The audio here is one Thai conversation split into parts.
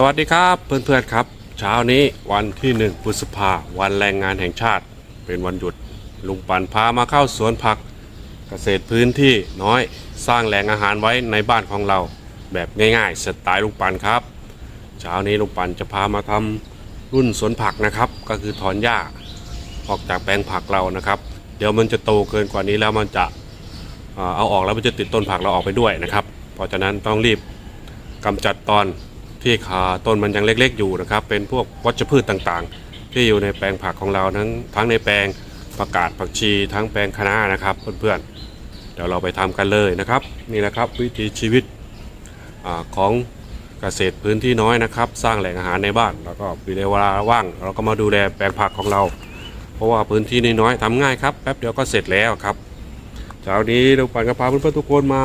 สวัสดีครับเพื่อนๆครับ เช้านี้วันที่หนึ่งพฤษภาวันแรงงานแห่งชาติ เป็นวันหยุดลุงปันพามาเข้าสวนผักเกษตรพื้นที่น้อยสร้างแหล่งอาหารไว้ในบ้านของเรา แบบง่ายๆสไตล์ลุงปันครับ เช้านี้ลุงปันจะพามาทำรุ่นสวนผักนะครับ ก็คือถอนหญ้าออกจากแปลงผักเรานะครับ เดี๋ยวมันจะโตเกินกว่านี้แล้วมันจะเอ่อเอาออกแล้วมันจะติดต้นผักเราออกไปด้วยนะครับ เพราะฉะนั้นต้องรีบกำจัดตอน ที่ขาต้นมันยังเล็กๆอยู่นะครับ เป็นพวกวัชพืชต่างๆ ที่อยู่ในแปลงผักของเราทั้งทั้งในแปลงผักกาดผักชีทั้งแปลงคะน้านะครับเพื่อนๆเดี๋ยวเราไปทำกันเลยนะครับ นี่แหละครับวิถีชีวิตอของเกษตรพื้นที่น้อยนะครับ สร้างแหล่งอาหารในบ้าน แล้วก็มีเวลาว่าง เราก็มาดูแลแปลงผักของเรา เพราะว่าพื้นที่น้อยๆทำง่ายครับแป๊บเดียวก็เสร็จแล้วครับเช้านี้เราปั่นกระพาเพื่อนๆทุกคนมา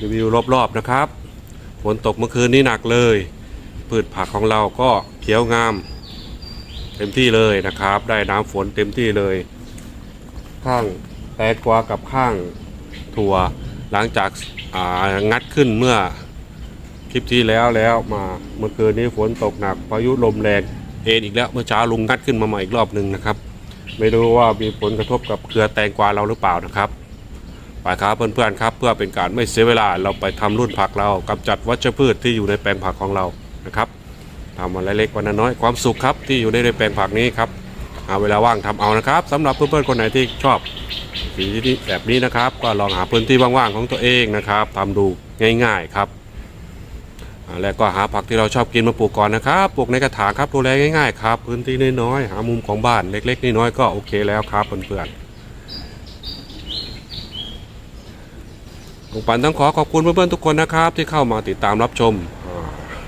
รีวิวรอบๆนะครับ ฝนตกเมื่อคืนนี้หนักเลย พืชผักของเราก็เขียวงาม เต็มที่เลยนะครับ ได้น้ำฝนเต็มที่เลย ข้างแตงกวากับข้างถั่วหลังจากางัดขึ้นเมื่อคลิปที่แล้วแล้วมาเมื่อคืนนี้ฝนตกหนักพายุลมแรงเอ็นอีกแล้วเมื่อเช้าลุงงัดขึ้นมาใหม่อีกรอบหนึ่งนะครับ ไม่รู้ว่ามีผลกระทบกับเครือแตงกวาเราหรือเปล่านะครับ ไปครับเพื่อนๆครับเพื่อเป็นการไม่เสียเวลาเราไปทำรุ่นผักเรากำจัดวัชพืชที่อยู่ในแปลงผักของเรานะครับทำวันเล็กวันน้อยความสุขครับที่อยู่ในแปลงผักนี้ครับหาเวลาว่างทำเอานะครับสำหรับเพื่อนๆคนไหนที่ชอบวิธีแบบนี้นะครับ ก็ลองหาพื้นที่ว่างๆของตัวเองนะครับทำดูง่าย ๆครับแล้วก็หาผักที่เราชอบกินมาปลูกก่อนนะครับปลูกในกระถางครับดูแลง่ายๆครับพื้นที่น้อยๆหามุมของบ้านเล็ก ๆน้อยๆก็โอเคแล้วครับเพื่อนๆ ลุงปันต้องขอขอบคุณเพื่อนๆทุกคนนะครับ ที่เข้ามาติดตามรับชม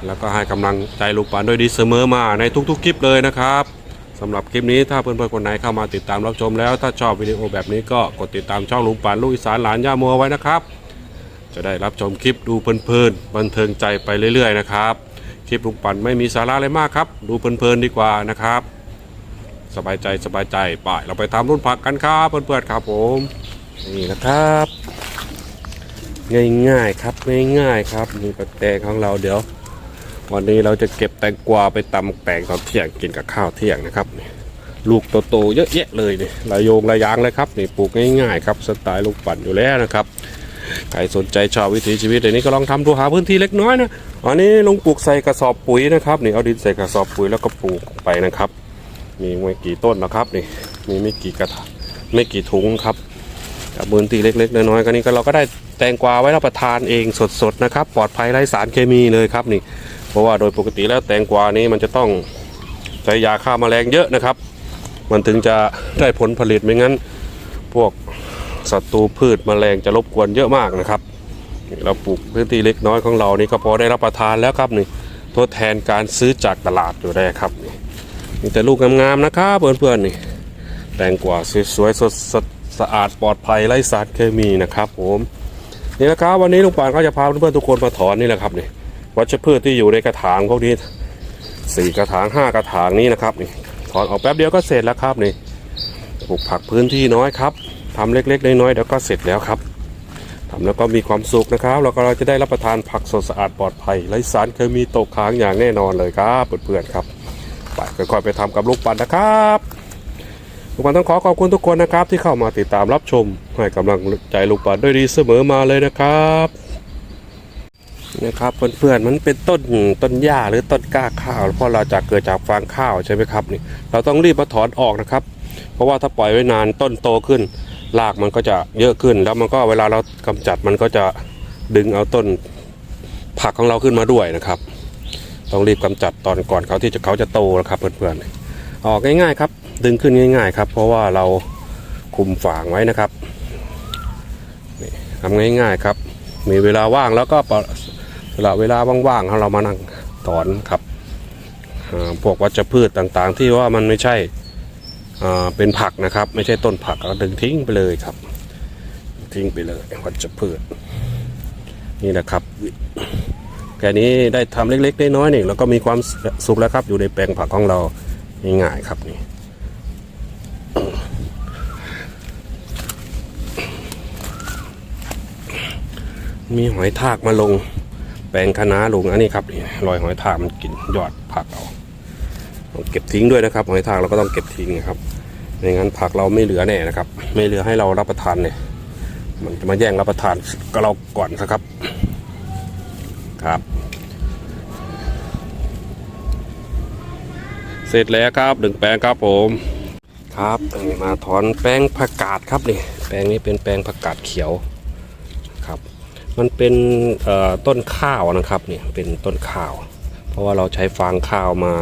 แล้วก็ให้กำลังใจลุงปันด้วยดีเสมอมาในทุกๆคลิปเลยนะครับสำหรับคลิปนี้ถ้าเพื่อนๆคนไหนเข้ามาติดตามรับชมแล้ว ถ้าชอบวิดีโอแบบนี้ก็กดติดตามช่องลุงปันลูกอีสานหลานย่ามัวไว้นะครับ จะได้รับชมคลิปดูเพลินๆบันเทิงใจไปเรื่อยๆนะครับคลิปลุงปันไม่มีสาระอะไรมากครับ ดูเพลินๆดีกว่านะครับ สบายใจสบายใจไปเราไปทำรุ่นผักกันครับเพื่อนๆครับผมนี่นะครับ ง่ายๆครับง่ายๆครับมีปักแตงของเราเดี๋ยว วันนี้เราจะเก็บแตงกวาไปตำแตงตอนเที่ยงกินกับข้าวเที่ยงนะครับนี่ลูกโตๆเยอะแยะเลยนี่ระโยงระยางเลยครับนี่ปลูกง่ายๆครับสไตล์ลูกปั่นอยู่แล้วนะครับใครสนใจชอบวิถีชีวิตอย่างนี้ก็ลองทำดูหาพื้นที่เล็กน้อยนะอันนี้ลงปลูกใส่กระสอบปุ๋ยนะครับนี่เอาดินใส่กระสอบปุ๋ยแล้วก็ปลูกไปนะครับ มีไม่กี่ต้นนะครับนี่มีไม่กี่กระถางไม่กี่ถุงครับ กับพื้นที่เล็กๆน้อยๆก็นี่ก็เราก็ได้แตงกวาไว้รับประทานเองสดๆนะครับ ปลอดภัยไร้สารเคมีเลยครับนี่ เพราะว่าโดยปกติแล้วแตงกวานี้มันจะต้องใช้ยาฆ่าแมลงเยอะนะครับ มันถึงจะได้ผลผลิตไม่งั้น พวกศัตรูพืชแมลงจะรบกวนเยอะมากนะครับ เราปลูกพื้นที่เล็กน้อยของเรานี่ก็พอได้รับประทานแล้วครับนี่ทดแทนการซื้อจากตลาดอยู่ได้ครับนี่มีแต่ลูกงามๆนะครับเพื่อนๆนี่แตงกวาสวยๆสดสด สะอาดปลอดภัยไร้สารเคมีนะครับผมนี่นะครับวันนี้ลุงปานก็จะพาเพื่อนๆทุกคนมาถอนนี่แหละครับนี่วัชพืชที่อยู่ในกระถางพวกนี้สี่กระถางห้ากระถางนี้นะครับนี่ถอนออกแป๊บเดียวก็เสร็จแล้วครับนี่ปลูกผักพื้นที่น้อยครับทำเล็กๆน้อยๆเดี๋ยวก็เสร็จแล้วครับทำแล้วก็มีความสุขนะครับแล้วก็เราจะได้รับประทานผักสดสะอาดปลอดภัยไร้สารเคมีตกค้างอย่างแน่นอนเลยครับเพื่อนๆครับไปค่อยๆไปทำกับลูกปันนะครับ ลูกปันต้องขอขอบคุณทุกคนนะครับที่เข้ามาติดตามรับชม ให้กำลังใจลูกปันด้วยดีเสมอมาเลยนะครับนะครับเพื่อนๆมันเป็นต้นต้นหญ้าหรือต้นก้าข้าวเพราะเราจะเกิดจากฟางข้าวใช่ไหมครับนี่เราต้องรีบมาถอนออกนะครับ เพราะว่าถ้าปล่อยไว้นานต้นโตขึ้นรากมันก็จะเยอะขึ้น แล้วมันก็เวลาเรากำจัดมันก็จะดึงเอาต้นผักของเราขึ้นมาด้วยนะครับ ต้องรีบกำจัดตอนก่อนเขาที่จะเขาจะโตนะครับเพื่อนๆออกง่ายๆครับ ดึงขึ้นง่าย ๆ ครับ เพราะว่าเราคุมฝางไว้นะครับนี่ทำง่าย ๆ ครับ มีเวลาว่างแล้วก็ปะสละเวลาว่างๆให้เรามานั่งถอนครับพวกวัชพืชต่างๆ ที่ว่ามันไม่ใช่เป็นผักนะครับ ไม่ใช่ต้นผักก็ดึงทิ้งไปเลยครับ ทิ้งไปเลยวัชพืช นี่แหละครับแค่นี้ได้ทำเล็กๆน้อยๆนี่แล้วก็มีความสุขแล้วครับอยู่ในแปลงผักของเราง่ายๆครับนี่ มีหอยทากมาลง แปลงคะน้าลงอันนี้ครับรอยหอยทากมันกินยอดผักเอาต้องเก็บทิ้งด้วยนะครับ หอยทากเราก็ต้องเก็บทิ้งนะครับไม่งั้นผักเราไม่เหลือแน่นะครับ ไม่เหลือให้เรารับประทานเนี่ยมันจะมาแย่งรับประทานก็เราก่อนนะครับครับ เสร็จแล้วครับหนึ่งแปลงครับผม ครับตรงนี้มาถอนแป้งผักกาดครับนี่แปลงนี้เป็นแปลงผักกาดเขียวครับ มันเป็นต้นข้าวนะครับเนี่ยเป็นต้นข้าว เพราะว่าเราใช้ฟางข้าวมา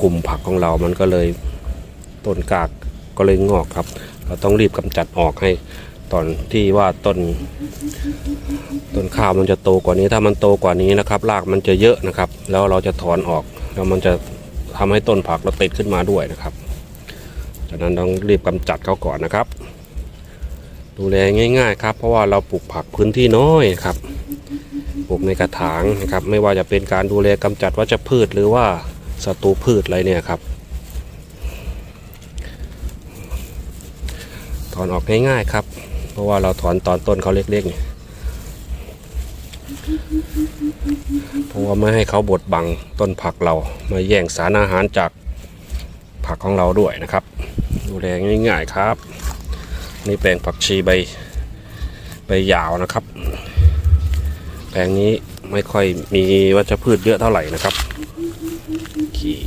คุมผักของเรา มันก็เลยต้นกากก็เลยงอกครับ เราต้องรีบกำจัดออกให้ตอนที่ว่าต้นต้นข้าวมันจะโตกว่านี้ถ้ามันโตกว่านี้นะครับรากมันจะเยอะนะครับ แล้วเราจะถอนออกแล้วมันจะทำให้ต้นผักเราติดขึ้นมาด้วยนะครับ จากนั้นต้องรีบกำจัดเขาก่อนนะครับ ดูแลง่าย ๆ ครับ เพราะว่าเราปลูกผักพื้นที่น้อยครับปลูกในกระถางนะครับ ไม่ว่าจะเป็นการดูแลกำจัดวัชพืชหรือว่าศัตรูพืชอะไรเนี่ยครับถอนออกง่ายๆครับ เพราะว่าเราถอนตอนต้นเขาเล็กๆเนี่ยเพราะว่าไม่ให้เขาบดบังต้นผักเรามาแย่งสารอาหารจาก ผักของเราด้วยนะครับ ดูแลง่ายๆครับ นี่แปลงผักชีใบใบยาวนะครับ แปลงนี้ไม่ค่อยมีวัชพืชเยอะเท่าไหร่นะครับขี่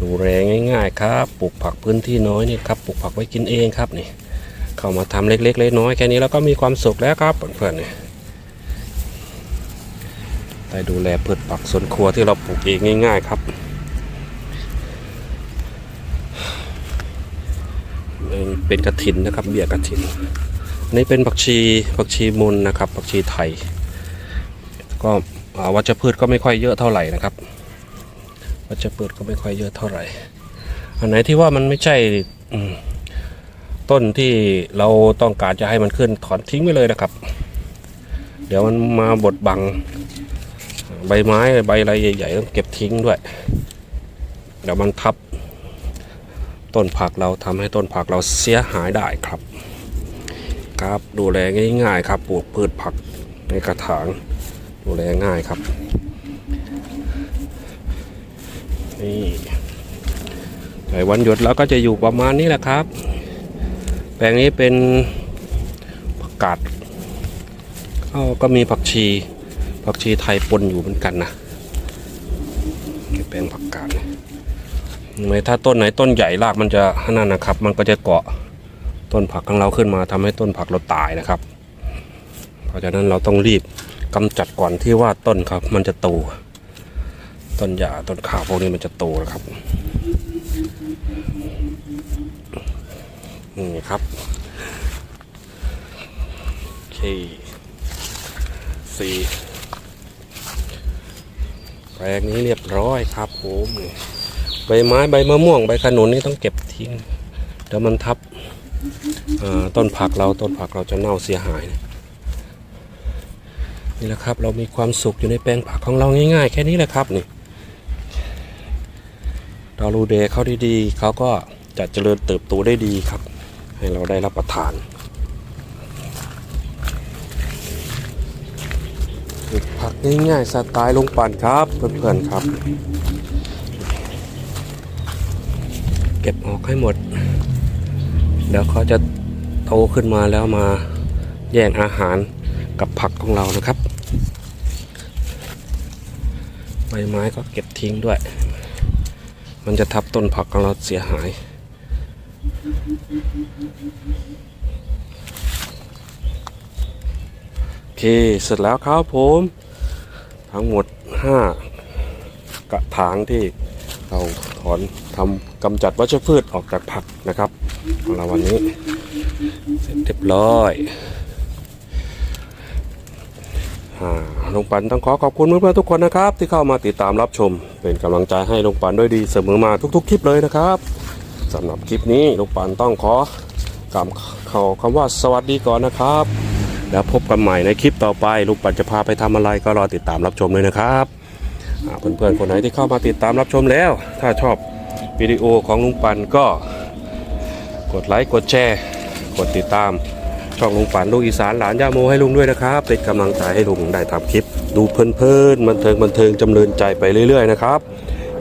ดูแลง่ายๆครับปลูกผักพื้นที่น้อยนี่ครับปลูกผักไว้กินเองครับนี่เข้ามาทำเล็กๆเล็กน้อยแค่นี้แล้วก็มีความสุขแล้วครับเพื่อนๆนี่ได้ดูแลพืชผักสวนครัวที่เราปลูกเองง่าย ๆ ครับ เป็นกระถินนะครับ เบี้ยกระถินนนี้เป็นผักชีผักชีมุนนะครับผักชีไทย ก็วัชพืชก็ไม่ค่อยเยอะเท่าไหร่นะครับ วัชพืชก็ไม่ค่อยเยอะเท่าไหร่ อันไหนที่ว่ามันไม่ใช่ต้นที่เราต้องการจะให้มันขึ้นถอนทิ้งไปเลยนะครับ เดี๋ยวมันมาบดบังใบไม้ใบอะไรใหญ่ๆต้องเก็บทิ้งด้วย เดี๋ยวมันทับ ต้นผักเราทำให้ต้นผักเราเสียหายได้ครับ ครับดูแลง่าย ๆ ครับปลูกพืชผักในกระถางดูแลง่ายครับนี่แต่วันหยุดเราก็จะอยู่ประมาณนี้แหละครับ แปลงนี้เป็นผักกาดอ้าก็มีผักชีผักชีไทยปนอยู่เหมือนกันนะแปลงผักกาด เนี่ยไม่ถ้าต้นไหนต้นใหญ่รากมันจะนั่นนะครับ มันก็จะเกาะต้นผักของเราขึ้นมาทำให้ต้นผักเราตายนะครับ เพราะฉะนั้นเราต้องรีบกำจัดก่อนที่ว่าต้นครับ มันจะโตต้นหญ้าต้นข้าวพวกนี้มันจะโตนะครับนี่ครับโอเคสี่แปลงนี้เรียบร้อยครับผม ใบไม้ใบมะม่วงใบขนุนนี่ต้องเก็บทิ้งเดี๋ยวมันทับต้นผักเราต้นผักเราจะเน่าเสียหาย นี่แหละครับเรามีความสุขอยู่ในแปลงผักของเราง่าย ๆ แค่นี้แหละครับนี่เราดูแลเขาดีๆเขาก็จะเจริญเติบโตได้ดีครับ ให้เราได้รับประทานผักง่ายๆสไตล์ลงปั่นครับเพื่อนๆครับ เก็บออกให้หมด เดี๋ยวเขาจะโตขึ้นมาแล้วมาแย่งอาหารกับผักของเรานะครับ ใบไม้ก็เก็บทิ้งด้วย มันจะทับต้นผักของเราเสียหายโอเคเสร็จแล้วครับผม ทั้งหมด 5 กระถางที่เราถอนทำ กำจัดวัชพืชออกจากผักนะครับของเราวันนี้ เสร็จเรียบร้อยลุงปันต้องขอขอบคุณเพื่อนๆทุกคนนะครับ ที่เข้ามาติดตามรับชม เป็นกำลังใจให้ลุงปันด้วยดีเสมอมาทุกๆ คลิปเลยนะครับสำหรับคลิปนี้ลุงปันต้องขอกำเขาคำว่าสวัสดีก่อนนะครับ แล้วพบกันใหม่ในคลิปต่อไปลุงปันจะพาไปทำอะไรก็รอติดตามรับชมเลยนะครับเพื่อนๆคนไหนที่เข้ามาติดตามรับชมแล้ว ถ้าชอบ วิดีโอของลุงปันก็กดไลค์กดแชร์ กดติดตาม ช่องลุงปันลูกอีสานหลานย่าโมให้ลุงด้วยนะครับ เป็นกำลังใจให้ลุงได้ทำคลิป ดูเพลินๆบันเทิงบันเทิงจำเริญใจไปเรื่อยๆนะครับ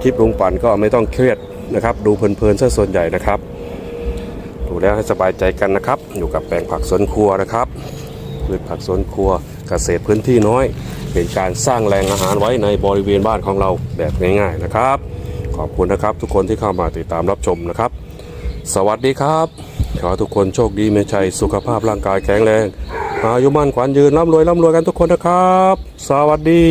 คลิปลุงปันก็ไม่ต้องเครียดนะครับ ดูเพลินๆซะส่วนใหญ่นะครับ ดูแล้วให้สบายใจกันนะครับ อยู่กับแปลงผักสวนครัวนะครับพืชผักสวนครัวเกษตรพื้นที่น้อย เป็นการสร้างแรงอาหารไว้ในบริเวณบ้านของเราแบบง่ายๆนะครับ อบคุณนะครับ ทุกคนที่เข้ามาติดตามรับชมนะครับ สวัสดีครับ ขอทุกคนโชคดีมีชัยสุขภาพร่างกายแข็งแรงอายุมั่นขวัญยืนร่ำรวยร่ำรวยกันทุกคนนะครับ สวัสดี